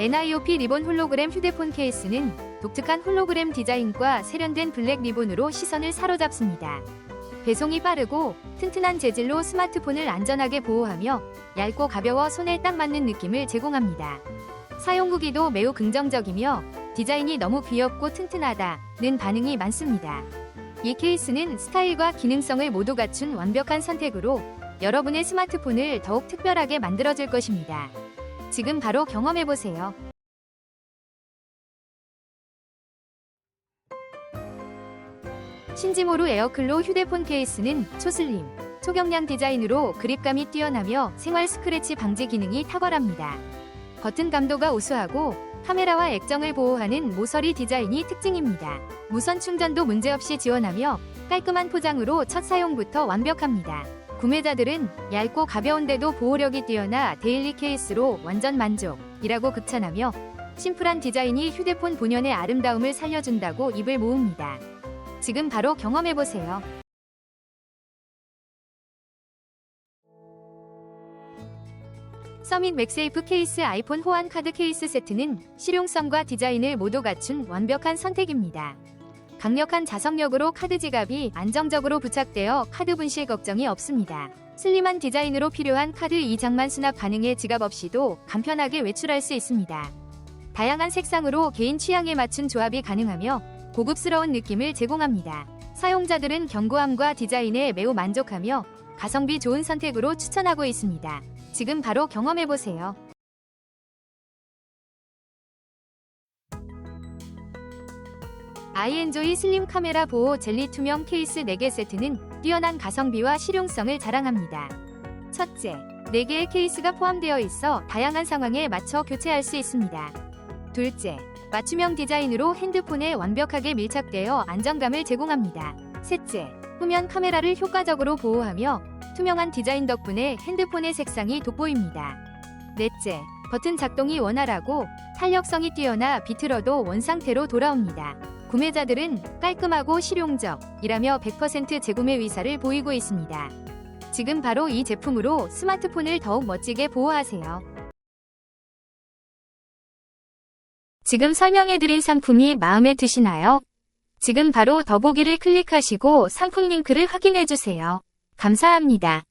NIOP 리본 홀로그램 휴대폰 케이스는 독특한 홀로그램 디자인과 세련된 블랙 리본으로 시선을 사로잡습니다. 배송이 빠르고 튼튼한 재질로 스마트폰을 안전하게 보호하며 얇고 가벼워 손에 딱 맞는 느낌을 제공합니다. 사용 후기도 매우 긍정적이며 디자인이 너무 귀엽고 튼튼하다는 반응이 많습니다. 이 케이스는 스타일과 기능성을 모두 갖춘 완벽한 선택으로 여러분의 스마트폰을 더욱 특별하게 만들어줄 것입니다. 지금 바로 경험해보세요. 신지모루 에어클로 휴대폰 케이스는 초슬림, 초경량 디자인으로 그립감이 뛰어나며 생활 스크래치 방지 기능이 탁월합니다. 버튼 감도가 우수하고 카메라와 액정을 보호하는 모서리 디자인이 특징입니다. 무선 충전도 문제없이 지원하며 깔끔한 포장으로 첫 사용부터 완벽합니다. 구매자들은 얇고 가벼운데도 보호력이 뛰어나 데일리 케이스로 완전 만족이라고 극찬하며 심플한 디자인이 휴대폰 본연의 아름다움을 살려준다고 입을 모읍니다. 지금 바로 경험해보세요. 서밋 맥세이프 케이스 아이폰 호환 카드 케이스 세트는 실용성과 디자인을 모두 갖춘 완벽한 선택입니다. 강력한 자석력으로 카드 지갑이 안정적으로 부착되어 카드 분실 걱정이 없습니다. 슬림한 디자인으로 필요한 카드 이장만 수납 가능해 지갑 없이도 간편하게 외출할 수 있습니다. 다양한 색상으로 개인 취향에 맞춘 조합이 가능하며 고급스러운 느낌을 제공합니다. 사용자들은 견고함과 디자인에 매우 만족하며 가성비 좋은 선택으로 추천하고 있습니다. 지금 바로 경험해보세요. 아이엔조이 슬림 카메라 보호 젤리 투명 케이스 4개 세트는 뛰어난 가성비와 실용성을 자랑합니다. 첫째, 4개의 케이스가 포함되어 있어 다양한 상황에 맞춰 교체할 수 있습니다. 둘째, 맞춤형 디자인으로 핸드폰에 완벽하게 밀착되어 안정감을 제공합니다. 셋째, 후면 카메라를 효과적으로 보호하며 투명한 디자인 덕분에 핸드폰의 색상이 돋보입니다. 넷째, 버튼 작동이 원활하고 탄력성이 뛰어나 비틀어도 원상태로 돌아옵니다. 구매자들은 깔끔하고 실용적이라며 100% 재구매 의사를 보이고 있습니다. 지금 바로 이 제품으로 스마트폰을 더욱 멋지게 보호하세요. 지금 설명해드린 상품이 마음에 드시나요? 지금 바로 더보기를 클릭하시고 상품 링크를 확인해주세요. 감사합니다.